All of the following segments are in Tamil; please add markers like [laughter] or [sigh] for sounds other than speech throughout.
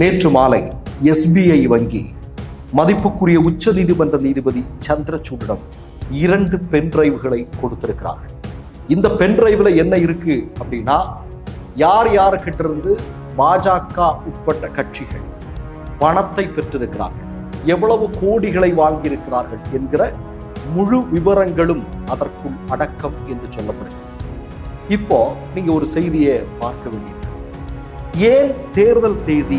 நேற்று மாலை எஸ்பிஐ வங்கி மதிப்புக்குரிய உச்ச நீதிமன்ற நீதிபதி சந்திரசூடிடம் இரண்டு பென் டிரைவ்களை கொடுத்திருக்கிறார்கள் இந்த பென் டிரைவ்ல என்ன இருக்கு அப்படின்னா யார் யாருக்கிட்ட இருந்து பாஜக உட்பட்ட கட்சிகள் பணத்தை பெற்றிருக்கிறார்கள் எவ்வளவு கோடிகளை வாங்கியிருக்கிறார்கள் என்கிற முழு விவரங்களும் அதற்குள் அடக்கம் என்று சொல்லப்படுகிறது. இப்போ நீங்க ஒரு செய்தியை பார்க்க வேண்டியது ஏன் தேர்தல் தேதி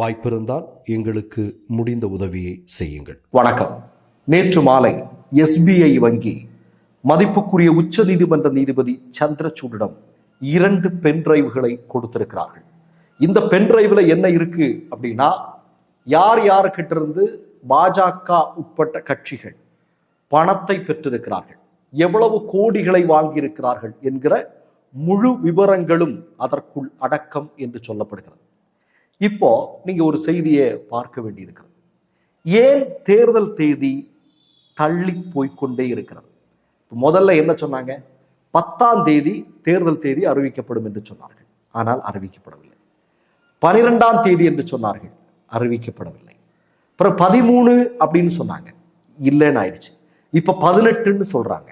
வாய்ப்பிருந்தால் எங்களுக்கு முடிந்த உதவியை செய்யுங்கள். வணக்கம். நேற்று மாலை எஸ்பிஐ வங்கி மதிப்புக்குரிய உச்ச நீதிமன்ற நீதிபதி சந்திரசூடிடம் இரண்டு பென் டிரைவ்களை கொடுத்திருக்கிறார்கள். இந்த பென் டிரைவ்ல என்ன இருக்கு அப்படின்னா யார் யாருக்கிட்ட இருந்து பாஜக உட்பட்ட கட்சிகள் பணத்தை பெற்றிருக்கிறார்கள் எவ்வளவு கோடிகளை வாங்கியிருக்கிறார்கள் என்கிற முழு விவரங்களும் அதற்குள் அடக்கம் என்று சொல்லப்படுகிறது. இப்போ நீங்க ஒரு செய்தியை பார்க்க வேண்டியிருக்கிறது ஏன் தேர்தல் தேதி தள்ளி போய்க்கொண்டே இருக்கிறது? முதல்ல என்ன சொன்னாங்க? பத்தாம் தேதி தேர்தல் தேதி அறிவிக்கப்படும் என்று சொன்னார்கள். ஆனால் அறிவிக்கப்படவில்லை. பனிரெண்டாம் தேதி என்று சொன்னார்கள். அறிவிக்கப்படவில்லை. அப்புறம் பதிமூணு அப்படின்னு சொன்னாங்க. இல்லைன்னு ஆயிடுச்சு. இப்ப பதினெட்டுன்னு சொல்றாங்க.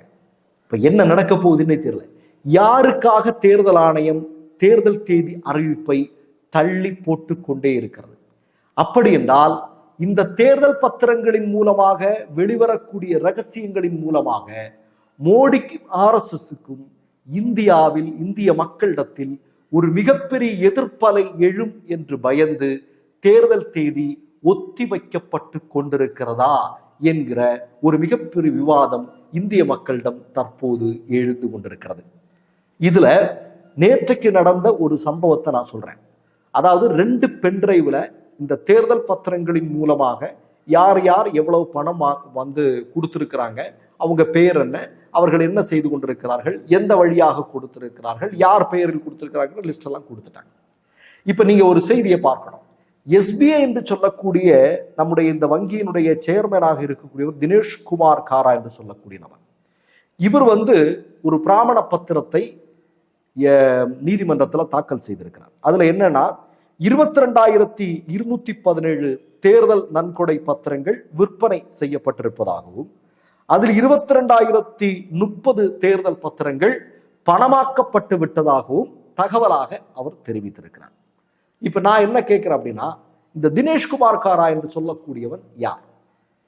இப்ப என்ன நடக்க போகுதுன்னே தெரியல. யாருக்காக தேர்தல் ஆணையம் தேர்தல் தேதி அறிவிப்பை தள்ளி போட்டு கொண்டே இருக்கிறது. அப்படி என்றால் இந்த தேர்தல் பத்திரங்களின் மூலமாக வெளிவரக்கூடிய ரகசியங்களின் மூலமாக மோடிக்கும் ஆர்எஸ்எஸ்க்கும் இந்தியாவில் இந்திய மக்களிடத்தில் ஒரு மிகப்பெரிய எதிர்ப்பலை எழும் என்று பயந்து தேர்தல் தேதி ஒத்தி வைக்கப்பட்டு கொண்டிருக்கிறதா என்கிற ஒரு மிகப்பெரிய விவாதம் இந்திய மக்களிடம் தற்போது எழுந்து கொண்டிருக்கிறது. இதுல நேற்றைக்கு நடந்த ஒரு சம்பவத்தை நான் சொல்றேன். அதாவது ரெண்டு பென்ட்ரைவில் இந்த தேர்தல் பத்திரங்களின் மூலமாக யார் யார் எவ்வளவு பணம் வந்து கொடுத்துருக்குறாங்க அவங்க பெயர் என்ன அவர்கள் என்ன செய்து கொண்டிருக்கிறார்கள் எந்த வழியாக கொடுத்திருக்கிறார்கள் யார் பெயரில் கொடுத்திருக்கிறார்கள் லிஸ்ட் எல்லாம் கொடுத்துட்டாங்க. இப்போ நீங்க ஒரு செய்தியை பார்க்கணும். எஸ்பிஐ என்று சொல்லக்கூடிய நம்முடைய இந்த வங்கியினுடைய சேர்மனாக இருக்கக்கூடியவர் தினேஷ் குமார் காரா என்று சொல்லக்கூடிய நபர் இவர் வந்து ஒரு பிராமண பத்திரத்தை நீதிமன்றத்தில் தாக்கல் செய்திருக்கிறார். அதுல என்னன்னா இருபத்தி ரெண்டாயிரத்தி இருநூத்தி பதினேழு தேர்தல் நன்கொடை பத்திரங்கள் விற்பனை செய்யப்பட்டிருப்பதாகவும் அதில் இருபத்தி ரெண்டாயிரத்தி முப்பது தேர்தல் பத்திரங்கள் பணமாக்கப்பட்டு விட்டதாகவும் தகவலாக அவர் தெரிவித்திருக்கிறார். இப்ப நான் என்ன கேட்கிறேன் அப்படின்னா இந்த தினேஷ்குமார் காரா என்று சொல்லக்கூடியவன் யார்?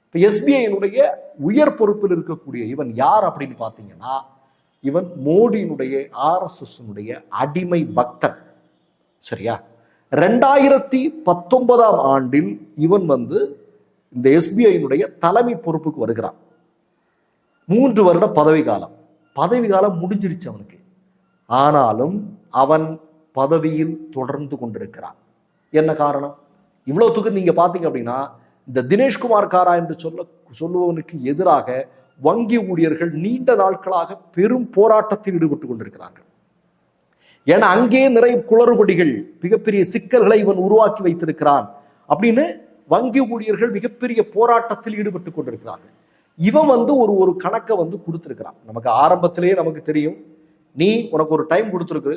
இப்ப எஸ்பிஐனுடைய உயர் பொறுப்பில் இருக்கக்கூடிய இவன் யார் அப்படின்னு பார்த்தீங்கன்னா இவன் மோடியினுடைய ஆர்எஸ்எஸ்னுடைய அடிமை பக்தன். சரியா? ரெண்டாயிரத்தி பத்தொன்பதாம் ஆண்டில் இவன் வந்து இந்த எஸ்பிஐனுடைய தலைமை பொறுப்புக்கு வருகிறான். மூன்று வருட பதவி காலம். பதவி காலம் முடிஞ்சிருச்சு அவனுக்கு. ஆனாலும் அவன் பதவியில் தொடர்ந்து கொண்டிருக்கிறான். என்ன காரணம்? இவ்வளவுத்துக்கு நீங்க பாத்தீங்க அப்படின்னா இந்த தினேஷ்குமார் காரா என்று சொல்ல சொல்லுவவனுக்கு எதிராக வங்கி ஊழியர்கள் நீண்ட நாட்களாக பெரும் போராட்டத்தில் ஈடுபட்டு கொண்டிருக்கிறார்கள். ஏன்னா அங்கே நிறைய குளறுபடிகள் மிகப்பெரிய சிக்கல்களை இவன் உருவாக்கி வைத்திருக்கிறான் அப்படின்னு வங்கி ஊழியர்கள் மிகப்பெரிய போராட்டத்தில் ஈடுபட்டு கொண்டிருக்கிறார்கள். இவன் வந்து ஒரு ஒரு கணக்கை வந்து கொடுத்திருக்கிறான். நமக்கு ஆரம்பத்திலேயே நமக்கு தெரியும். நீ உனக்கு ஒரு டைம் கொடுத்துருக்கு.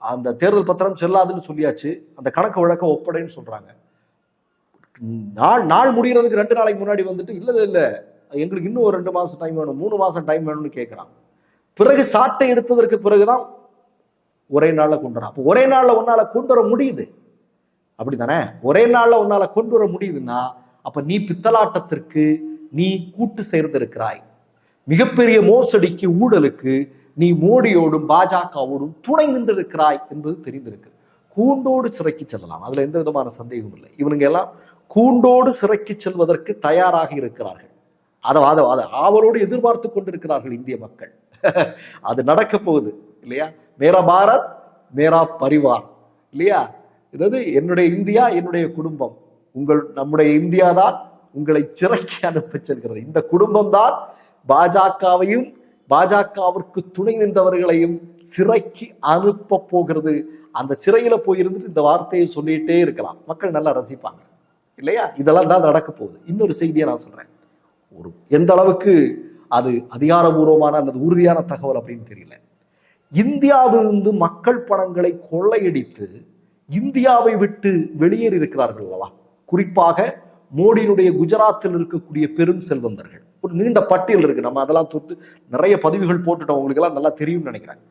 அந்த தேர்தல் பத்திரம் செல்லாதுன்னு சொல்லியாச்சு. அந்த கணக்கு வழக்க ஒப்படைன்னு சொல்றாங்க. நாள் நாள் முடிகிறதுக்கு ரெண்டு நாளைக்கு முன்னாடி வந்துட்டு இல்லை இல்லை. எங்களுக்கு இன்னும் ஒரு ரெண்டு மாசம் டைம் வேணும் மூணு மாசம் டைம் வேணும்னு கேட்குறான் பிறகு சாட்டை எடுத்ததற்கு பிறகுதான் ஒரே நாளில் கொண்டு அப்போ ஒரே நாள்ல உன்னால கொண்டு வர முடியுது. அப்படி தானே ஒரே நாள்ல உன்னால கொண்டு வர முடியுதுன்னா அப்ப நீ பித்தலாட்டத்திற்கு நீ கூட்டு சேர்ந்திருக்கிறாய். மிகப்பெரிய மோசடிக்கு ஊழலுக்கு நீ மோடியோடும் பாஜகவோடும் துணை நின்றிருக்கிறாய் என்பது தெரிந்திருக்கு. கூண்டோடு சிறைக்கு செல்லலாம். அதுல எந்த விதமான சந்தேகமும் இல்லை. இவனுங்க எல்லாம் கூண்டோடு சிறைக்கு செல்வதற்கு தயாராக இருக்கிறார்கள். அதை அதை அதை ஆவலோடு எதிர்பார்த்து கொண்டிருக்கிறார்கள் இந்திய மக்கள். [laughs] அது நடக்க போகுது இல்லையா? மேரா பாரத் மேரா பரிவார் இல்லையா? அதாவது என்னுடைய இந்தியா என்னுடைய குடும்பம். உங்கள் நம்முடைய இந்தியா தான் உங்களை சிறக்கி அனுப்ப செல்கிறது. இந்த குடும்பம் தான் பாஜகவையும் பாஜகவிற்கு துணை நின்றவர்களையும் சிறைக்கு அனுப்ப போகிறது. அந்த சிறையில போயிருந்துட்டு இந்த வார்த்தையை சொல்லிட்டே இருக்கலாம். மக்கள் நல்லா ரசிப்பாங்க இல்லையா? இதெல்லாம் தான் நடக்க போகுது. இன்னொரு செய்தியை நான் சொல்றேன். ஒரு எந்த அளவுக்கு அது அதிகாரபூர்வமான அல்லது உறுதியான தகவல் அப்படின்னு தெரியல. இந்தியாவிலிருந்து மக்கள் பணங்களை கொள்ளையடித்து இந்தியாவை விட்டு வெளியேறி இருக்கிறார்கள் அல்லவா? குறிப்பாக மோடியினுடைய குஜராத்தில் இருக்கக்கூடிய பெரும் செல்வந்தர்கள். ஒரு நீண்ட பட்டியல் இருக்கு. நம்ம அதெல்லாம் தொட்டு நிறைய பதிவுகள் போட்டுட்டோம். உங்களுக்கு எல்லாம் நல்லா தெரியும்னு நினைக்கிறேன்.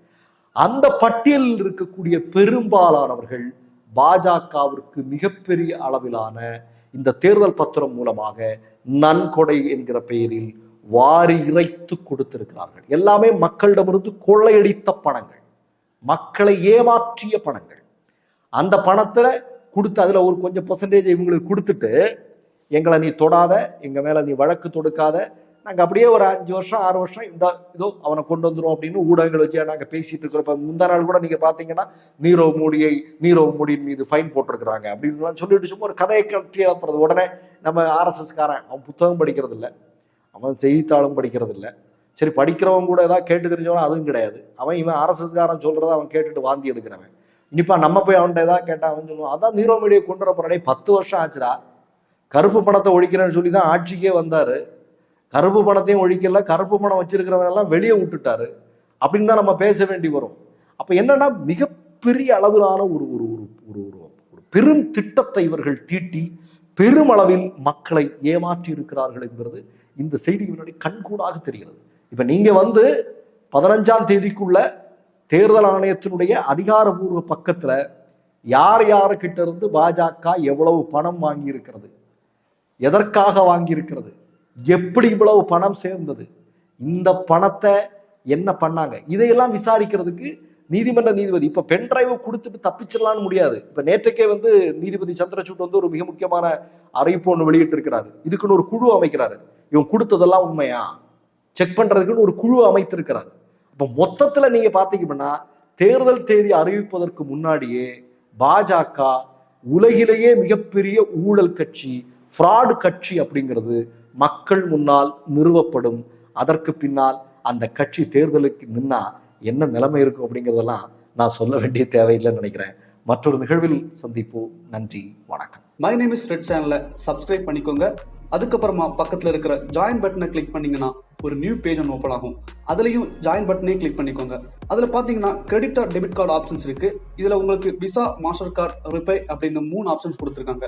அந்த பட்டியலில் இருக்கக்கூடிய பெரும்பாலானவர்கள் பாஜகவிற்கு மிகப்பெரிய அளவிலான இந்த தேர்தல் பத்திரம் மூலமாக நன்கொடை என்கிற பெயரில் வாரி இறைத்து கொடுத்திருக்கிறார்கள். எல்லாமே மக்களிடமிருந்து கொள்ளையடித்த பணங்கள். மக்களை ஏமாற்றிய பணங்கள். அந்த பணத்துல கொடுத்து அதுல ஒரு கொஞ்சம் பர்சன்டேஜ் இவங்களுக்கு கொடுத்துட்டு எங்களை நீ தொடாத எங்க மேல நீ வழக்கு தொடுக்காத நாங்கள் அப்படியே ஒரு அஞ்சு வருஷம் ஆறு வருஷம் இந்த இதோ அவனை கொண்டு வந்துடும் அப்படின்னு ஊடகங்கள் வச்சு நாங்கள் பேசிட்டு இருக்கிறப்ப முந்தா நாள் கூட நீங்கள் பார்த்தீங்கன்னா நீரவ் மோடியை நீரவ் மோடியின் மீது ஃபைன் போட்டிருக்கிறாங்க அப்படின்லாம் சொல்லிட்டு சும்மா ஒரு கதையை கட்டி எழுப்புறது உடனே நம்ம ஆர்எஸ்எஸ்காரன் அவன் புத்தகம் படிக்கிறது இல்லை அவன் செய்தித்தாளும் படிக்கிறது இல்லை சரி படிக்கிறவன் கூட ஏதாவது கேட்டு தெரிஞ்சவனா அதுவும் கிடையாது. அவன் இவன் ஆர்எஸ்எஸ்காரன் சொல்கிறத அவன் கேட்டுட்டு வாந்தி எடுக்கிறவன். இனிப்பா நம்ம போய் அவன்கிட்ட ஏதாவது கேட்டான் அவன் சொல்லுவான் அதான் நீரவ் மோடியை கொண்டு வர போறே பத்து வருஷம் ஆச்சுடா. கருப்பு பணத்தை ஒழிக்கிறேன்னு சொல்லி தான் ஆட்சிக்கே வந்தார். கருப்பு பணத்தையும் ஒழிக்கல கருப்பு பணம் வச்சிருக்கிறவங்கெல்லாம் வெளியே விட்டுட்டாரு. அப்படின்னு தான் நம்ம பேச வேண்டி வரும். அப்போ என்னன்னா மிகப்பெரிய அளவிலான ஒரு ஒரு ஒரு ஒரு ஒரு ஒரு பெரும் திட்டத்தை இவர்கள் தீட்டி பெருமளவில் மக்களை ஏமாற்றி இருக்கிறார்கள் என்கிறது இந்த செய்தி முன்னாடி கண்கூடாக தெரிகிறது. இப்போ நீங்கள் வந்து பதினஞ்சாம் தேதிக்குள்ள தேர்தல் ஆணையத்தினுடைய அதிகாரபூர்வ பக்கத்தில் யார் யாருக்கிட்ட இருந்து பாஜக எவ்வளவு பணம் வாங்கியிருக்கிறது எதற்காக வாங்கியிருக்கிறது எப்படி இவ்வளவு பணம் சேர்ந்தது? இந்த பணத்தை என்ன பண்ணாங்க? இதையெல்லாம் விசாரிக்கிறதுக்கு நீதிமன்ற நீதிபதி இப்ப பென் டிரைவ் கொடுத்துட்டு தப்பிச்சிடலாம்னு முடியாது. இப்ப நேற்றைக்கே வந்து நீதிபதி சந்திரசூட் வந்து ஒரு மிக முக்கியமான அறிவிப்பு ஒன்று வெளியிட்டு இருக்கிறாரு இதுக்குன்னு ஒரு குழு அமைக்கிறாரு. இவன் கொடுத்ததெல்லாம் உண்மையா? செக் பண்றதுக்குன்னு ஒரு குழு அமைத்திருக்கிறார். இப்ப மொத்தத்துல நீங்க பாத்தீங்கன்னா தேர்தல் தேதி அறிவிப்பதற்கு முன்னாடியே பாஜக உலகிலேயே மிகப்பெரிய ஊழல் கட்சி ஃப்ராடு கட்சி அப்படிங்கிறது மக்கள் முன்னால் நிறுவப்படும். அதற்கு பின்னால் அந்த கட்சி தேர்தலுக்கு நின்னா என்ன நிலைமை இருக்கும் அப்படிங்கிறதெல்லாம் நான் சொல்ல வேண்டிய தேவையில்லைன்னு நினைக்கிறேன். மற்றொரு நிகழ்வில் சந்திப்போம். நன்றி வணக்கம். மை நேம் இஸ் ரெட் சேனலை சப்ஸ்கிரைப் பண்ணிக்கோங்க. அதுக்கப்புறமா பக்கத்தில் இருக்கிற ஜாயின் பட்டனை கிளிக் பண்ணீங்கன்னா ஒரு நியூ பேஜ் ஒன்று ஓப்பன் ஆகும். அதுலேயும் ஜாயின் பட்டனே கிளிக் பண்ணிக்கோங்க. அதில் பார்த்தீங்கன்னா credit or debit card options இருக்கு. இதில் உங்களுக்கு விசா மாஸ்டர் கார்டு ரிப்பே அப்படின்னு மூணு ஆப்ஷன்ஸ் கொடுத்துருக்காங்க.